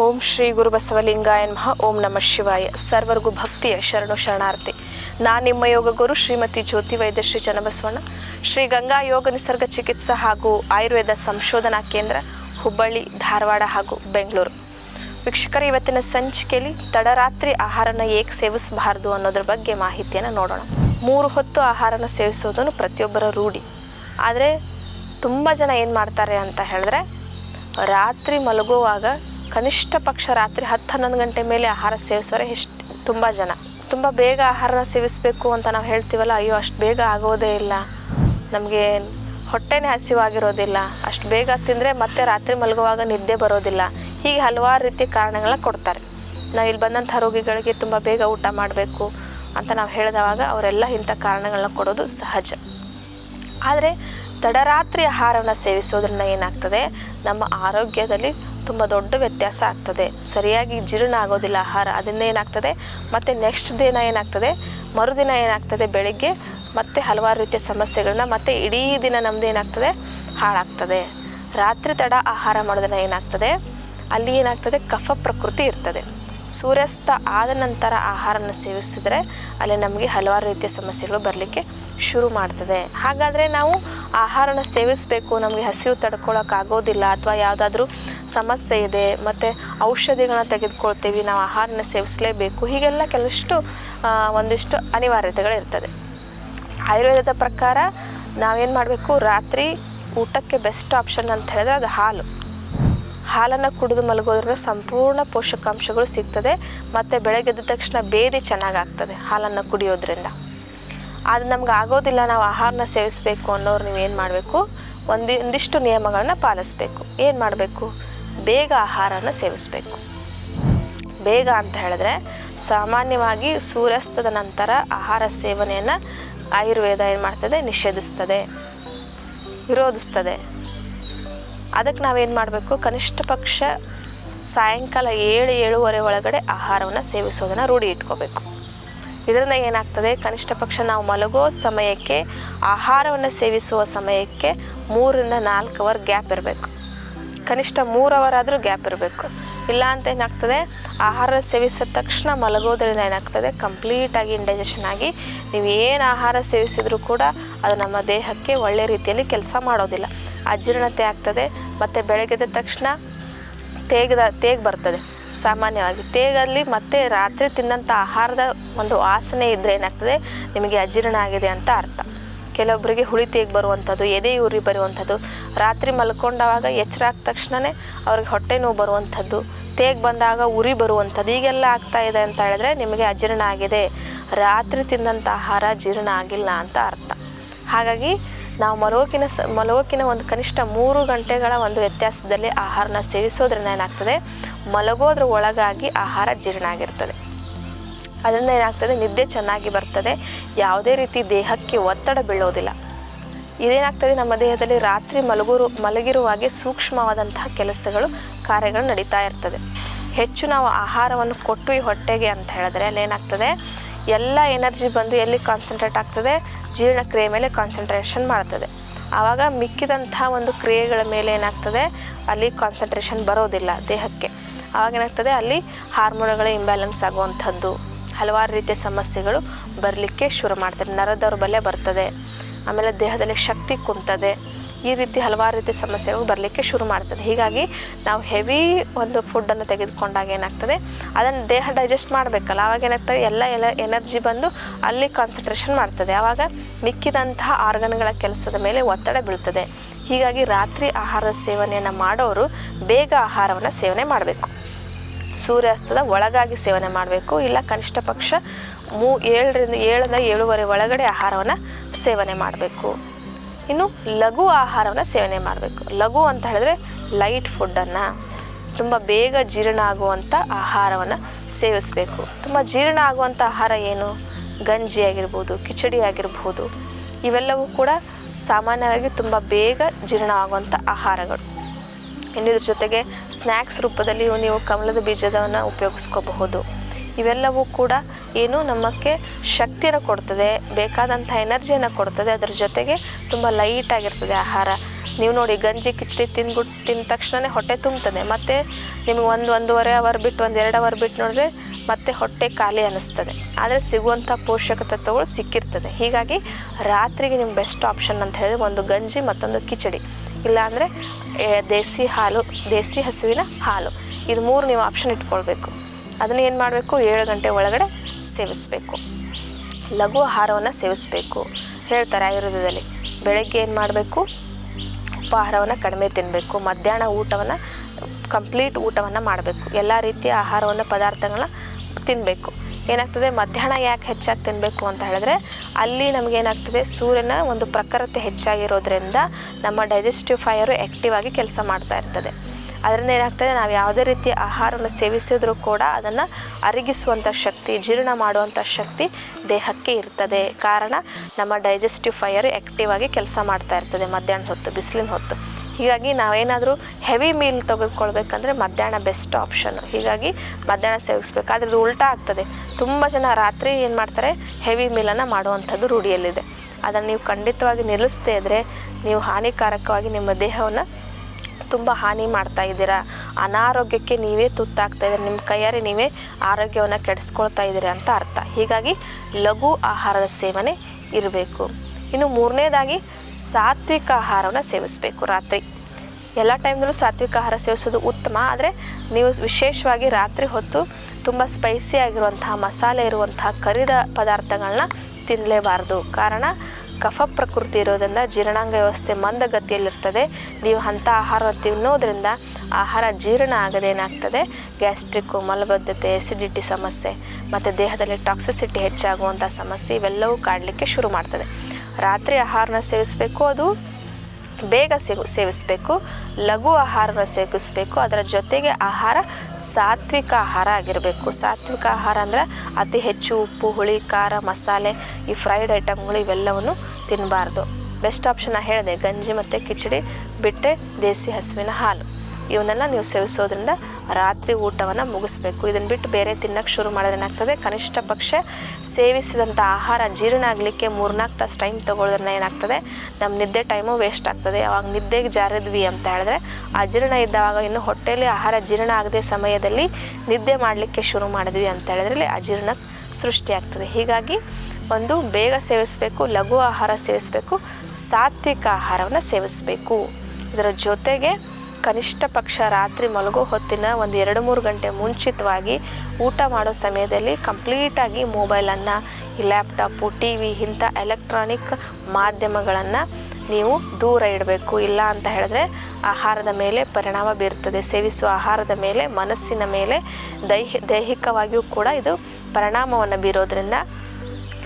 ಓಂ ಶ್ರೀ ಗುರು ಬಸವಲಿಂಗಾಯ ನಮಃ ಓಂ ನಮಃ ಶಿವಾಯ. ಸರ್ವರಿಗೂ ಭಕ್ತಿಯ ಶರಣು ಶರಣಾರ್ಥಿ. ನಾನು ನಿಮ್ಮ ಯೋಗ ಗುರು ಶ್ರೀಮತಿ ಜ್ಯೋತಿ ವೈದ್ಯ ಶ್ರೀ ಚನ್ನಬಸವಣ್ಣ. ಶ್ರೀ ಗಂಗಾ ಯೋಗ ನಿಸರ್ಗ ಚಿಕಿತ್ಸಾ ಹಾಗೂ ಆಯುರ್ವೇದ ಸಂಶೋಧನಾ ಕೇಂದ್ರ, ಹುಬ್ಬಳ್ಳಿ, ಧಾರವಾಡ ಹಾಗೂ ಬೆಂಗಳೂರು. ವೀಕ್ಷಕರ, ಇವತ್ತಿನ ಸಂಚಿಕೆಯಲ್ಲಿ ತಡರಾತ್ರಿ ಆಹಾರನ ಏಕೆ ಸೇವಿಸಬಾರದು ಅನ್ನೋದ್ರ ಬಗ್ಗೆ ಮಾಹಿತಿಯನ್ನು ನೋಡೋಣ. ಮೂರು ಹೊತ್ತು ಆಹಾರನ ಸೇವಿಸೋದನ್ನು ಪ್ರತಿಯೊಬ್ಬರ ರೂಢಿ. ಆದರೆ, ತುಂಬ ಜನ ಏನು ಮಾಡ್ತಾರೆ ಅಂತ ಹೇಳಿದ್ರೆ, ರಾತ್ರಿ ಮಲಗುವಾಗ ಕನಿಷ್ಠ ಪಕ್ಷ ರಾತ್ರಿ ಹತ್ತು ಹನ್ನೊಂದು ಗಂಟೆ ಮೇಲೆ ಆಹಾರ ಸೇವಿಸೋರೆ ಎಷ್ಟು ತುಂಬ ಜನ. ತುಂಬ ಬೇಗ ಆಹಾರನ ಸೇವಿಸಬೇಕು ಅಂತ ನಾವು ಹೇಳ್ತೀವಲ್ಲ, ಅಯ್ಯೋ ಅಷ್ಟು ಬೇಗ ಆಗೋದೇ ಇಲ್ಲ. ನಮಗೆ ಹೊಟ್ಟೆನೇ ಹಸಿವಾಗಿರೋದಿಲ್ಲ. ಅಷ್ಟು ಬೇಗ ತಿಂದರೆ ಮತ್ತೆ ರಾತ್ರಿ ಮಲಗುವಾಗ ನಿದ್ದೆ ಬರೋದಿಲ್ಲ. ಹೀಗೆ ಹಲವಾರು ರೀತಿಯ ಕಾರಣಗಳನ್ನ ಕೊಡ್ತಾರೆ. ನಾವು ಇಲ್ಲಿ ಬಂದಂಥ ರೋಗಿಗಳಿಗೆ ತುಂಬ ಬೇಗ ಊಟ ಮಾಡಬೇಕು ಅಂತ ನಾವು ಹೇಳಿದವಾಗ ಅವರೆಲ್ಲ ಇಂಥ ಕಾರಣಗಳನ್ನ ಕೊಡೋದು ಸಹಜ. ಆದರೆ ತಡರಾತ್ರಿ ಆಹಾರವನ್ನು ಸೇವಿಸೋದ್ರಿಂದ ಏನಾಗ್ತದೆ? ನಮ್ಮ ಆರೋಗ್ಯದಲ್ಲಿ ತುಂಬ ದೊಡ್ಡ ವ್ಯತ್ಯಾಸ ಆಗ್ತದೆ. ಸರಿಯಾಗಿ ಜೀರ್ಣ ಆಗೋದಿಲ್ಲ ಆಹಾರ, ಅದರಿಂದ ಏನಾಗ್ತದೆ? ಮತ್ತು ನೆಕ್ಸ್ಟ್ ದಿನ ಏನಾಗ್ತದೆ? ಮರುದಿನ ಏನಾಗ್ತದೆ ಬೆಳಿಗ್ಗೆ? ಮತ್ತೆ ಹಲವಾರು ರೀತಿಯ ಸಮಸ್ಯೆಗಳನ್ನ ಮತ್ತು ಇಡೀ ದಿನ ನಮ್ಮದು ಏನಾಗ್ತದೆ? ಹಾಳಾಗ್ತದೆ. ರಾತ್ರಿ ತಡ ಆಹಾರ ಮಾಡೋದನ್ನ ಏನಾಗ್ತದೆ? ಅಲ್ಲಿ ಏನಾಗ್ತದೆ? ಕಫ ಪ್ರಕೃತಿ ಇರ್ತದೆ. ಸೂರ್ಯಾಸ್ತ ಆದ ನಂತರ ಆಹಾರನ ಸೇವಿಸಿದರೆ ಅಲ್ಲಿ ನಮಗೆ ಹಲವಾರು ರೀತಿಯ ಸಮಸ್ಯೆಗಳು ಬರಲಿಕ್ಕೆ ಶುರು ಮಾಡ್ತದೆ. ಹಾಗಾದರೆ ನಾವು ಆಹಾರನ ಸೇವಿಸಬೇಕು, ನಮಗೆ ಹಸಿವು ತಡ್ಕೊಳ್ಳೋಕ್ಕಾಗೋದಿಲ್ಲ ಅಥವಾ ಯಾವುದಾದ್ರೂ ಸಮಸ್ಯೆ ಇದೆ, ಮತ್ತು ಔಷಧಿಗಳನ್ನ ತೆಗೆದುಕೊಳ್ತೀವಿ, ನಾವು ಆಹಾರನ ಸೇವಿಸಲೇಬೇಕು, ಹೀಗೆಲ್ಲ ಕೆಲವಷ್ಟು ಒಂದಿಷ್ಟು ಅನಿವಾರ್ಯತೆಗಳಿರ್ತದೆ ಆಯುರ್ವೇದದ ಪ್ರಕಾರ ನಾವೇನು ಮಾಡಬೇಕು, ರಾತ್ರಿ ಊಟಕ್ಕೆ ಬೆಸ್ಟ್ ಆಪ್ಷನ್ ಅಂತ ಹೇಳಿದ್ರೆ ಅದು ಹಾಲು. ಹಾಲನ್ನು ಕುಡಿದು ಮಲಗೋದ್ರಿಂದ ಸಂಪೂರ್ಣ ಪೋಷಕಾಂಶಗಳು ಸಿಗ್ತದೆ, ಮತ್ತು ಬೆಳಗ್ಗೆ ಎದ್ದ ತಕ್ಷಣ ಬೇದಿ ಚೆನ್ನಾಗಾಗ್ತದೆ ಹಾಲನ್ನು ಕುಡಿಯೋದ್ರಿಂದ. ಅದು ನಮ್ಗೆ ಆಗೋದಿಲ್ಲ ನಾವು ಆಹಾರನ ಸೇವಿಸಬೇಕು ಅನ್ನೋರು ನೀವು ಏನು ಮಾಡಬೇಕು? ಒಂದು, ಒಂದಿಷ್ಟು ನಿಯಮಗಳನ್ನ ಪಾಲಿಸ್ಬೇಕು. ಏನು ಮಾಡಬೇಕು? ಬೇಗ ಆಹಾರನ ಸೇವಿಸಬೇಕು. ಬೇಗ ಅಂತ ಹೇಳಿದ್ರೆ ಸಾಮಾನ್ಯವಾಗಿ ಸೂರ್ಯಾಸ್ತದ ನಂತರ ಆಹಾರ ಸೇವನೆಯನ್ನು ಆಯುರ್ವೇದ ಏನು ಮಾಡ್ತದೆ? ನಿಷೇಧಿಸ್ತದೆ. ವಿರೋಧಿಸ್ತದೆ. ಅದಕ್ಕೆ ನಾವೇನು ಮಾಡಬೇಕು? ಕನಿಷ್ಠ ಪಕ್ಷ ಸಾಯಂಕಾಲ ಏಳು, ಏಳುವರೆ ಒಳಗಡೆ ಆಹಾರವನ್ನು ಸೇವಿಸೋದನ್ನು ರೂಢಿ ಇಟ್ಕೋಬೇಕು. ಇದರಿಂದ ಏನಾಗ್ತದೆ, ಕನಿಷ್ಠ ಪಕ್ಷ ನಾವು ಮಲಗೋ ಸಮಯಕ್ಕೆ, ಆಹಾರವನ್ನು ಸೇವಿಸುವ ಸಮಯಕ್ಕೆ ಮೂರರಿಂದ ನಾಲ್ಕು ಅವರ್ ಗ್ಯಾಪ್ ಇರಬೇಕು. ಕನಿಷ್ಠ ಮೂರು ಅವರ್ ಆದರೂ ಗ್ಯಾಪ್ ಇರಬೇಕು. ಇಲ್ಲ ಅಂತ ಏನಾಗ್ತದೆ, ಆಹಾರ ಸೇವಿಸಿದ ತಕ್ಷಣ ಮಲಗೋದ್ರಿಂದ ಏನಾಗ್ತದೆ, ಕಂಪ್ಲೀಟಾಗಿ ಇಂಡೈಜೆಷನ್ ಆಗಿ ನೀವು ಏನು ಆಹಾರ ಸೇವಿಸಿದರೂ ಕೂಡ ಅದು ನಮ್ಮ ದೇಹಕ್ಕೆ ಒಳ್ಳೆ ರೀತಿಯಲ್ಲಿ ಕೆಲಸ ಮಾಡೋದಿಲ್ಲ. ಅಜೀರ್ಣತೆ ಆಗ್ತದೆ, ಮತ್ತು ಬೆಳಗ್ಗೆದ ತಕ್ಷಣ ತೇಗದ, ತೇಗ್ ಬರ್ತದೆ. ಸಾಮಾನ್ಯವಾಗಿ. ತೇಗಲ್ಲಿ ಮತ್ತೆ ರಾತ್ರಿ ತಿಂದಂಥ ಆಹಾರದ ಒಂದು ವಾಸನೆ ಇದ್ದರೆ ಏನಾಗ್ತದೆ? ನಿಮಗೆ ಅಜೀರ್ಣ ಆಗಿದೆ ಅಂತ ಅರ್ಥ. ಕೆಲವೊಬ್ಬರಿಗೆ ಹುಳಿ ತೇಗ್ ಬರುವಂಥದ್ದು, ಎದೆ ಉರಿ ಬರುವಂಥದ್ದು, ರಾತ್ರಿ ಮಲ್ಕೊಂಡವಾಗ ಎಚ್ಚರ ಆದ ತಕ್ಷಣವೇ ಅವ್ರಿಗೆ ಹೊಟ್ಟೆ ನೋವು ಬರುವಂಥದ್ದು, ತೇಗ್ ಬಂದಾಗ ಉರಿ ಬರುವಂಥದ್ದು ಈಗೆಲ್ಲ ಆಗ್ತಾ ಇದೆ ಅಂತ ಹೇಳಿದ್ರೆ ನಿಮಗೆ ಅಜೀರ್ಣ ಆಗಿದೆ. ರಾತ್ರಿ ತಿಂದಂಥ ಆಹಾರ ಜೀರ್ಣ ಆಗಿಲ್ಲ ಅಂತ ಅರ್ಥ. ಹಾಗಾಗಿ ನಾವು ಮಲಗೋಕಿನ ಸ ಮಲಗೋಕಿನ ಒಂದು ಕನಿಷ್ಠ ಮೂರು ಗಂಟೆಗಳ ಒಂದು ವ್ಯತ್ಯಾಸದಲ್ಲಿ ಆಹಾರನ ಸೇವಿಸೋದ್ರಿಂದ ಏನಾಗ್ತದೆ? ಮಲಗೋದ್ರ ಒಳಗಾಗಿ ಆಹಾರ ಜೀರ್ಣ ಆಗಿರ್ತದೆ. ಅದರಿಂದ ಏನಾಗ್ತದೆ? ನಿದ್ದೆ ಚೆನ್ನಾಗಿ ಬರ್ತದೆ. ಯಾವುದೇ ರೀತಿ ದೇಹಕ್ಕೆ ಒತ್ತಡ ಬೀಳೋದಿಲ್ಲ. ಇದೇನಾಗ್ತದೆ? ನಮ್ಮ ದೇಹದಲ್ಲಿ ರಾತ್ರಿ ಮಲಗುರು, ಮಲಗಿರುವಾಗೆ ಸೂಕ್ಷ್ಮವಾದಂತಹ ಕೆಲಸಗಳು, ಕಾರ್ಯಗಳು ನಡೀತಾ ಇರ್ತದೆ. ಹೆಚ್ಚು ನಾವು ಆಹಾರವನ್ನು ಕೊಟ್ಟು ಈ ಹೊಟ್ಟೆಗೆ ಅಂತ ಹೇಳಿದ್ರೆ ಅಲ್ಲಿ ಏನಾಗ್ತದೆ? ಎಲ್ಲ ಎನರ್ಜಿ ಬಂದು ಎಲ್ಲಿ ಕಾನ್ಸಂಟ್ರೇಟ್ ಆಗ್ತದೆ? ಜೀರ್ಣಕ್ರಿಯೆ ಮೇಲೆ ಕಾನ್ಸಂಟ್ರೇಷನ್ ಮಾಡ್ತದೆ. ಆವಾಗ ಮಿಕ್ಕಿದಂಥ ಒಂದು ಕ್ರಿಯೆಗಳ ಮೇಲೆ ಏನಾಗ್ತದೆ? ಅಲ್ಲಿ ಕಾನ್ಸಂಟ್ರೇಷನ್ ಬರೋದಿಲ್ಲ ದೇಹಕ್ಕೆ. ಆವಾಗ ಏನಾಗ್ತದೆ ಅಲ್ಲಿ ಹಾರ್ಮೋನ್ಗಳ ಇಂಬ್ಯಾಲೆನ್ಸ್ ಆಗುವಂಥದ್ದು. ಹಲವಾರು ರೀತಿಯ ಸಮಸ್ಯೆಗಳು ಬರಲಿಕ್ಕೆ ಶುರು ಮಾಡ್ತಾರೆ ನರ ದೌರ್ಬಲ್ಯ ಬರ್ತದೆ. ಆಮೇಲೆ ದೇಹದಲ್ಲಿ ಶಕ್ತಿ ಕುಂತದೆ. ಈ ರೀತಿ ಹಲವಾರು ರೀತಿಯ ಸಮಸ್ಯೆಗಳು ಬರಲಿಕ್ಕೆ ಶುರು ಮಾಡ್ತದೆ. ಹೀಗಾಗಿ ನಾವು ಹೆವಿ ಒಂದು ಫುಡ್ಡನ್ನು ತೆಗೆದುಕೊಂಡಾಗ ಏನಾಗ್ತದೆ? ಅದನ್ನು ದೇಹ ಡೈಜೆಸ್ಟ್ ಮಾಡಬೇಕಲ್ಲ. ಆವಾಗ ಏನಾಗ್ತದೆ? ಎಲ್ಲ ಎಲ್ಲ ಎನರ್ಜಿ ಬಂದು ಅಲ್ಲಿ ಕಾನ್ಸಂಟ್ರೇಷನ್ ಮಾಡ್ತದೆ. ಆವಾಗ ಮಿಕ್ಕಿದಂತಹ ಆರ್ಗನ್ಗಳ ಕೆಲಸದ ಮೇಲೆ ಒತ್ತಡ ಬೀಳ್ತದೆ. ಹೀಗಾಗಿ ರಾತ್ರಿ ಆಹಾರದ ಸೇವನೆಯನ್ನು ಮಾಡೋರು ಬೇಗ ಆಹಾರವನ್ನು ಸೇವನೆ ಮಾಡಬೇಕು. ಸೂರ್ಯಾಸ್ತದ ಒಳಗಾಗಿ ಸೇವನೆ ಮಾಡಬೇಕು. ಇಲ್ಲ ಕನಿಷ್ಠ ಪಕ್ಷ ಮೂ ಏಳರಿಂದ ಏಳರಿಂದ ಏಳುವರೆ ಒಳಗಡೆ ಆಹಾರವನ್ನು ಸೇವನೆ ಮಾಡಬೇಕು. ಇನ್ನು ಲಘು ಆಹಾರವನ್ನು ಸೇವನೆ ಮಾಡಬೇಕು. ಲಘು ಅಂತ ಹೇಳಿದ್ರೆ ಲೈಟ್ ಫುಡ್ಡನ್ನು ತುಂಬ ಬೇಗ ಜೀರ್ಣ ಆಗುವಂಥ ಆಹಾರವನ್ನು ಸೇವಿಸಬೇಕು. ತುಂಬ ಜೀರ್ಣ ಆಗುವಂಥ ಆಹಾರ ಏನು? ಗಂಜಿ ಆಗಿರ್ಬೋದು, ಕಿಚಡಿ ಆಗಿರ್ಬೋದು. ಇವೆಲ್ಲವೂ ಕೂಡ ಸಾಮಾನ್ಯವಾಗಿ ತುಂಬ ಬೇಗ ಜೀರ್ಣ ಆಗುವಂಥ ಆಹಾರಗಳು. ಇನ್ನು ಇದ್ರ ಜೊತೆಗೆ ಸ್ನ್ಯಾಕ್ಸ್ ರೂಪದಲ್ಲಿ ನೀವು ಕಮಲದ ಬೀಜದವನ್ನು ಉಪಯೋಗಿಸ್ಕೋಬಹುದು. ಇವೆಲ್ಲವೂ ಕೂಡ ಏನು ನಮಗೆ ಶಕ್ತಿಯನ್ನು ಕೊಡ್ತದೆ ಬೇಕಾದಂಥ ಎನರ್ಜಿಯನ್ನು ಕೊಡ್ತದೆ, ಅದರ ಜೊತೆಗೆ ತುಂಬ ಲೈಟ್ ಆಗಿರ್ತದೆ ಆಹಾರ. ನೀವು ನೋಡಿ ಗಂಜಿ, ಕಿಚಡಿ ತಿಂದ್ಬಿಟ್ಟು ತಿಂದ ತಕ್ಷಣವೇ ಹೊಟ್ಟೆ ತುಂಬ್ತದೆ. ಮತ್ತು ನಿಮಗೆ ಒಂದು ಒಂದೂವರೆ ಅವರ್ ಬಿಟ್ಟು ಒಂದು ಎರಡು ಅವರ್ ಬಿಟ್ಟು ನೋಡಿದ್ರೆ ಮತ್ತೆ ಹೊಟ್ಟೆ ಖಾಲಿ ಅನ್ನಿಸ್ತದೆ. ಆದರೆ ಸಿಗುವಂಥ ಪೋಷಕ ತತ್ವಗಳು ಸಿಕ್ಕಿರ್ತದೆ. ಹೀಗಾಗಿ ರಾತ್ರಿಗೆ ನಿಮ್ಮ ಬೆಸ್ಟ್ ಆಪ್ಷನ್ ಅಂತ ಹೇಳಿದ್ರೆ ಒಂದು ಗಂಜಿ ಮತ್ತೊಂದು ಕಿಚಡಿ. ಇಲ್ಲಾಂದರೆ ದೇಸಿ ಹಾಲು, ದೇಸಿ ಹಸುವಿನ ಹಾಲು. ಇದು ಮೂರು ನೀವು ಆಪ್ಷನ್ ಇಟ್ಕೊಳ್ಬೇಕು. ಅದನ್ನು ಏನು ಮಾಡಬೇಕು? ಏಳು ಗಂಟೆ ಒಳಗಡೆ ಸೇವಿಸಬೇಕು. ಲಘು ಆಹಾರವನ್ನು ಸೇವಿಸಬೇಕು. ಹೇಳ್ತಾರೆ ಆಯುರ್ವೇದದಲ್ಲಿ. ಬೆಳಗ್ಗೆ ಏನು ಮಾಡಬೇಕು? ಉಪಾಹಾರವನ್ನು ಕಡಿಮೆ ತಿನ್ನಬೇಕು ಮಧ್ಯಾಹ್ನ ಊಟವನ್ನು ಕಂಪ್ಲೀಟ್ ಊಟವನ್ನು ಮಾಡಬೇಕು. ಎಲ್ಲ ರೀತಿಯ ಆಹಾರವನ್ನು ಪದಾರ್ಥಗಳನ್ನ ತಿನ್ನಬೇಕು ಏನಾಗ್ತದೆ? ಮಧ್ಯಾಹ್ನ ಯಾಕೆ ಹೆಚ್ಚಾಗಿ ತಿನ್ನಬೇಕು ಅಂತ ಹೇಳಿದ್ರೆ, ಅಲ್ಲಿ ನಮಗೇನಾಗ್ತದೆ ಸೂರ್ಯನ ಒಂದು ಪ್ರಖರತೆ ಹೆಚ್ಚಾಗಿರೋದ್ರಿಂದ ನಮ್ಮ ಡೈಜೆಸ್ಟಿವ್ ಫೈರು ಆ್ಯಕ್ಟಿವ್ ಆಗಿ ಕೆಲಸ ಮಾಡ್ತಾ ಇರ್ತದೆ. ಅದರಿಂದ ಏನಾಗ್ತದೆ, ನಾವು ಯಾವುದೇ ರೀತಿಯ ಆಹಾರವನ್ನು ಸೇವಿಸಿದ್ರೂ ಕೂಡ ಅದನ್ನು ಅರಗಿಸುವಂಥ ಶಕ್ತಿ, ಜೀರ್ಣ ಮಾಡುವಂಥ ಶಕ್ತಿ ದೇಹಕ್ಕೆ ಇರ್ತದೆ. ಕಾರಣ, ನಮ್ಮ ಡೈಜೆಸ್ಟಿವ್ ಫೈರ್ ಆ್ಯಕ್ಟಿವ್ ಆಗಿ ಕೆಲಸ ಮಾಡ್ತಾ ಇರ್ತದೆ ಮಧ್ಯಾಹ್ನ ಹೊತ್ತು, ಬಿಸಿಲಿನ ಹೊತ್ತು. ಹೀಗಾಗಿ ನಾವೇನಾದರೂ ಹೆವಿ ಮೀಲ್ ತೆಗೆದುಕೊಳ್ಬೇಕಂದ್ರೆ ಮಧ್ಯಾಹ್ನ ಬೆಸ್ಟ್ ಆಪ್ಷನ್. ಹೀಗಾಗಿ ಮಧ್ಯಾಹ್ನ ಸೇವಿಸ್ಬೇಕು. ಆದರೆ ಇದು ಉಲ್ಟಾ ಆಗ್ತದೆ. ತುಂಬ ಜನ ರಾತ್ರಿ ಏನು ಮಾಡ್ತಾರೆ, ಹೆವಿ ಮೀಲನ್ನು ಮಾಡುವಂಥದ್ದು ರೂಢಿಯಲ್ಲಿದೆ. ಅದನ್ನು ನೀವು ಖಂಡಿತವಾಗಿ ನಿಲ್ಲಿಸದೇ ಇದ್ದರೆ ನೀವು ಹಾನಿಕಾರಕವಾಗಿ ನಿಮ್ಮ ದೇಹವನ್ನು ತುಂಬ ಹಾನಿ ಮಾಡ್ತಾ ಇದ್ದೀರಾ? ಅನಾರೋಗ್ಯಕ್ಕೆ ನೀವೇ ತುತ್ತಾಗ್ತಾ ಇದ್ದೀರಾ? ನಿಮ್ಮ ಕೈಯಾರೆ ನೀವೇ ಆರೋಗ್ಯವನ್ನು ಕೆಡಿಸ್ಕೊಳ್ತಾ ಇದ್ದೀರಾ ಅಂತ ಅರ್ಥ. ಹೀಗಾಗಿ ಲಘು ಆಹಾರದ ಸೇವನೆ ಇರಬೇಕು. ಇನ್ನು ಮೂರನೇದಾಗಿ ಸಾತ್ವಿಕ ಆಹಾರವನ್ನು ಸೇವಿಸಬೇಕು ರಾತ್ರಿ. ಎಲ್ಲ ಟೈಮ್ನಲ್ಲೂ ಸಾತ್ವಿಕ ಆಹಾರ ಸೇವಿಸೋದು ಉತ್ತಮ. ಆದರೆ ನೀವು ವಿಶೇಷವಾಗಿ ರಾತ್ರಿ ಹೊತ್ತು ತುಂಬ ಸ್ಪೈಸಿ ಆಗಿರುವಂತಹ ಮಸಾಲೆ ಇರುವಂತಹ ಕರಿದ ಪದಾರ್ಥಗಳನ್ನ ತಿನ್ನಲೇಬಾರ್ದು ಕಾರಣ ಕಫ ಪ್ರಕೃತಿ ಇರೋದರಿಂದ ಜೀರ್ಣಾಂಗ ವ್ಯವಸ್ಥೆ ಮಂದಗತಿಯಲ್ಲಿರ್ತದೆ. ನೀವು ಅಂಥ ಆಹಾರ ತಿನ್ನೋದ್ರಿಂದ ಆಹಾರ ಜೀರ್ಣ ಆಗದೇನಾಗ್ತದೆ ಗ್ಯಾಸ್ಟ್ರಿಕ್ಕು ಮಲಬದ್ಧತೆ ಎಸಿಡಿಟಿ ಸಮಸ್ಯೆ, ಮತ್ತು ದೇಹದಲ್ಲಿ ಟಾಕ್ಸಿಸಿಟಿ ಹೆಚ್ಚಾಗುವಂಥ ಸಮಸ್ಯೆ ಇವೆಲ್ಲವೂ ಕಾಡಲಿಕ್ಕೆ ಶುರು ಮಾಡ್ತದೆ. ರಾತ್ರಿ ಆಹಾರನ ಸೇವಿಸಬೇಕು ಅದು ಬೇಗ ಸೇವ್ ಸೇವಿಸಬೇಕು, ಲಘು ಆಹಾರನ ಸೇವಿಸಬೇಕು ಅದರ ಜೊತೆಗೆ ಆಹಾರ ಸಾತ್ವಿಕ ಆಹಾರ ಆಗಿರಬೇಕು. ಸಾತ್ವಿಕ ಆಹಾರ ಅಂದರೆ ಅತಿ ಹೆಚ್ಚು ಉಪ್ಪು, ಹುಳಿ, ಖಾರ, ಮಸಾಲೆ, ಈ ಫ್ರೈಡ್ ಐಟಮ್ಗಳು ಇವೆಲ್ಲವನ್ನು ತಿನ್ನಬಾರ್ದು ಬೆಸ್ಟ್ ಆಪ್ಷನ್ ಹೇಳಿದೆ, ಗಂಜಿ ಮತ್ತು ಕಿಚಡಿ ಬಿಟ್ಟೆ ದೇಸಿ ಹಸುವಿನ ಹಾಲು. ಇವನ್ನೆಲ್ಲ ನೀವು ಸೇವಿಸೋದ್ರಿಂದ ರಾತ್ರಿ ಊಟವನ್ನು ಮುಗಿಸ್ಬೇಕು. ಇದನ್ನು ಬಿಟ್ಟು ಬೇರೆ ತಿನ್ನಕ್ಕೆ ಶುರು ಮಾಡಿದ್ರೆ ಏನಾಗ್ತದೆ? ಕನಿಷ್ಠ ಪಕ್ಷ ಸೇವಿಸಿದಂಥ ಆಹಾರ ಜೀರ್ಣ ಆಗಲಿಕ್ಕೆ ಮೂರ್ನಾಲ್ಕು ತಾಸು ಟೈಮ್ ತೊಗೊಳೋದ್ರಿಂದ ಏನಾಗ್ತದೆ? ನಮ್ಮ ನಿದ್ದೆ ಟೈಮು ವೇಸ್ಟ್ ಆಗ್ತದೆ. ಅವಾಗ ನಿದ್ದೆಗೆ ಜಾರಿದ್ವಿ ಅಂತ ಹೇಳಿದ್ರೆ ಅಜೀರ್ಣ ಇದ್ದಾಗ ಇನ್ನು ಹೊಟ್ಟೆಯಲ್ಲಿ ಆಹಾರ ಜೀರ್ಣ ಆಗದೆ ಸಮಯದಲ್ಲಿ ನಿದ್ದೆ ಮಾಡಲಿಕ್ಕೆ ಶುರು ಮಾಡಿದ್ವಿ ಅಂತ ಹೇಳಿದ್ರೆ ಅಜೀರ್ಣ ಸೃಷ್ಟಿಯಾಗ್ತದೆ ಹೀಗಾಗಿ ಒಂದು ಬೇಗ ಸೇವಿಸಬೇಕು, ಲಘು ಆಹಾರ ಸೇವಿಸಬೇಕು, ಸಾತ್ವಿಕ ಆಹಾರವನ್ನು ಸೇವಿಸಬೇಕು. ಇದರ ಜೊತೆಗೆ ಕನಿಷ್ಠ ಪಕ್ಷ ರಾತ್ರಿ ಮಲಗೋ ಹೊತ್ತಿನ ಒಂದು ಎರಡು ಮೂರು ಗಂಟೆ ಮುಂಚಿತವಾಗಿ ಊಟ ಮಾಡೋ ಸಮಯದಲ್ಲಿ ಕಂಪ್ಲೀಟಾಗಿ ಮೊಬೈಲನ್ನು ಲ್ಯಾಪ್ಟಾಪು ಟಿ ವಿ ಇಂಥ ಎಲೆಕ್ಟ್ರಾನಿಕ್ ಮಾಧ್ಯಮಗಳನ್ನು ನೀವು ದೂರ ಇಡಬೇಕು. ಇಲ್ಲ ಅಂತ ಹೇಳಿದ್ರೆ ಆಹಾರದ ಮೇಲೆ ಪರಿಣಾಮ ಬೀರುತ್ತದೆ. ಸೇವಿಸುವ ಆಹಾರದ ಮೇಲೆ, ಮನಸ್ಸಿನ ಮೇಲೆ, ದೈಹಿ, ದೈಹಿಕವಾಗಿಯೂ ಕೂಡ ಇದು ಪರಿಣಾಮವನ್ನು ಬೀರೋದ್ರಿಂದ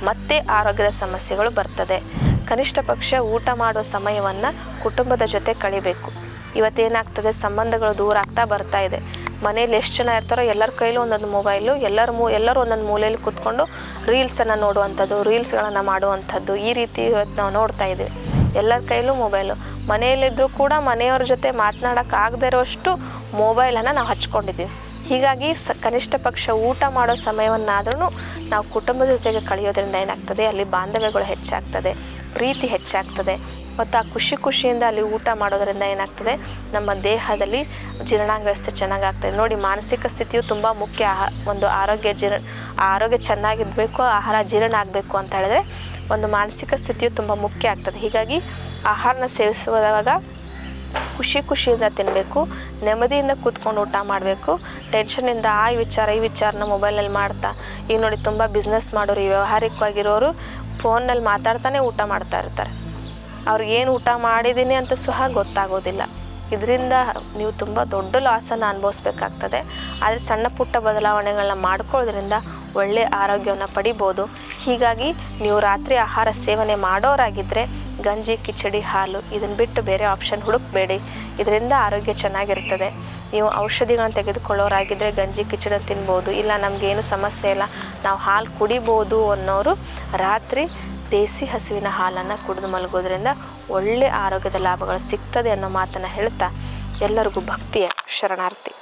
ಮತ್ತೆ ಆರೋಗ್ಯದ ಸಮಸ್ಯೆಗಳು ಬರ್ತದೆ. ಕನಿಷ್ಠ ಪಕ್ಷ ಊಟ ಮಾಡುವ ಸಮಯವನ್ನು ಕುಟುಂಬದ ಜೊತೆ ಕಳಿಬೇಕು. ಇವತ್ತೇನಾಗ್ತದೆ? ಸಂಬಂಧಗಳು ದೂರ ಆಗ್ತಾ ಬರ್ತಾ ಇದೆ. ಮನೇಲಿ ಎಷ್ಟು ಜನ ಇರ್ತಾರೋ ಎಲ್ಲರ ಕೈಲೂ ಒಂದೊಂದು ಮೊಬೈಲು ಎಲ್ಲರ ಮೂ, ಎಲ್ಲರೂ ಒಂದೊಂದು ಮೂಲೆಯಲ್ಲಿ ಕೂತ್ಕೊಂಡು ರೀಲ್ಸನ್ನು ನೋಡುವಂಥದ್ದು ರೀಲ್ಸ್ಗಳನ್ನು ಮಾಡುವಂಥದ್ದು ಈ ರೀತಿ ಇವತ್ತು ನಾವು ನೋಡ್ತಾ ಇದ್ದೀವಿ. ಎಲ್ಲರ ಕೈಲೂ ಮೊಬೈಲು ಮನೆಯಲ್ಲಿದ್ದರೂ ಕೂಡ ಮನೆಯವ್ರ ಜೊತೆ ಮಾತನಾಡೋಕ್ಕಾಗದೇ ಇರೋಷ್ಟು ಮೊಬೈಲನ್ನು ನಾವು ಹಚ್ಕೊಂಡಿದ್ದೀವಿ. ಹೀಗಾಗಿ ಸ, ಕನಿಷ್ಠ ಪಕ್ಷ ಊಟ ಮಾಡೋ ಸಮಯವನ್ನಾದ್ರೂ ನಾವು ಕುಟುಂಬದ ಜೊತೆಗೆ ಕಳೆಯೋದ್ರಿಂದ ಏನಾಗ್ತದೆ? ಅಲ್ಲಿ ಬಾಂಧವ್ಯಗಳು ಹೆಚ್ಚಾಗ್ತದೆ, ಪ್ರೀತಿ ಹೆಚ್ಚಾಗ್ತದೆ. ಮತ್ತು ಆ ಖುಷಿ ಖುಷಿಯಿಂದ ಅಲ್ಲಿ ಊಟ ಮಾಡೋದರಿಂದ ಏನಾಗ್ತದೆ? ನಮ್ಮ ದೇಹದಲ್ಲಿ ಜೀರ್ಣಾಂಗ ವ್ಯವಸ್ಥೆ ಚೆನ್ನಾಗಾಗ್ತದೆ. ನೋಡಿ, ಮಾನಸಿಕ ಸ್ಥಿತಿಯು ತುಂಬ ಮುಖ್ಯ. ಒಂದು ಆರೋಗ್ಯ ಜೀರ್ಣ, ಆರೋಗ್ಯ ಚೆನ್ನಾಗಿರಬೇಕು, ಆಹಾರ ಜೀರ್ಣ ಆಗಬೇಕು ಅಂತ ಹೇಳಿದ್ರೆ ಒಂದು ಮಾನಸಿಕ ಸ್ಥಿತಿಯು ತುಂಬ ಮುಖ್ಯ ಆಗ್ತದೆ. ಹೀಗಾಗಿ ಆಹಾರನ ಸೇವಿಸುವಾಗ ಖುಷಿ ಖುಷಿಯಿಂದ ತಿನ್ನಬೇಕು ನೆಮ್ಮದಿಯಿಂದ ಕೂತ್ಕೊಂಡು ಊಟ ಮಾಡಬೇಕು ಟೆನ್ಷನಿಂದ ಆ ವಿಚಾರ, ಈ ವಿಚಾರನ ಮೊಬೈಲಲ್ಲಿ ಮಾಡ್ತಾ ಈಗ ನೋಡಿ ತುಂಬ ಬಿಸ್ನೆಸ್ ಮಾಡೋರು, ಈ ವ್ಯಾವಹಾರಿಕವಾಗಿರೋರು ಫೋನ್ನಲ್ಲಿ ಮಾತಾಡ್ತಾನೆ ಊಟ ಮಾಡ್ತಾ ಇರ್ತಾರೆ. ಅವ್ರಿಗೆ ಏನು ಊಟ ಮಾಡಿದ್ದೀನಿ ಅಂತ ಸಹ ಗೊತ್ತಾಗೋದಿಲ್ಲ. ಇದರಿಂದ ನೀವು ತುಂಬ ದೊಡ್ಡ ಲಾಸನ್ನು ಅನುಭವಿಸ್ಬೇಕಾಗ್ತದೆ. ಆದರೆ ಸಣ್ಣ ಪುಟ್ಟ ಬದಲಾವಣೆಗಳನ್ನ ಮಾಡ್ಕೊಳ್ಳೋದ್ರಿಂದ ಒಳ್ಳೆಯ ಆರೋಗ್ಯವನ್ನು ಪಡಿಬೋದು. ಹೀಗಾಗಿ ನೀವು ರಾತ್ರಿ ಆಹಾರ ಸೇವನೆ ಮಾಡೋರಾಗಿದ್ದರೆ ಗಂಜಿ, ಕಿಚಡಿ, ಹಾಲು ಇದನ್ನು ಬಿಟ್ಟು ಬೇರೆ ಆಪ್ಷನ್ ಹುಡುಕಬೇಡಿ. ಇದರಿಂದ ಆರೋಗ್ಯ ಚೆನ್ನಾಗಿರ್ತದೆ. ನೀವು ಔಷಧಿಗಳನ್ನ ತೆಗೆದುಕೊಳ್ಳೋರಾಗಿದ್ದರೆ ಗಂಜಿ, ಕಿಚಡಿ ತಿನ್ಬೋದು. ಇಲ್ಲ ನಮಗೇನು ಸಮಸ್ಯೆ ಇಲ್ಲ, ನಾವು ಹಾಲು ಕುಡಿಬೋದು ಅನ್ನೋರು ರಾತ್ರಿ ದೇಸಿ ಹಸುವಿನ ಹಾಲನ್ನು ಕುಡಿದು ಮಲಗೋದ್ರಿಂದ ಒಳ್ಳೆ ಆರೋಗ್ಯದ ಲಾಭಗಳು ಸಿಗ್ತದೆ ಅನ್ನೋ ಮಾತನ್ನು ಹೇಳ್ತಾ ಎಲ್ಲರಿಗೂ ಭಕ್ತಿಯ ಶರಣಾರ್ಥಿ.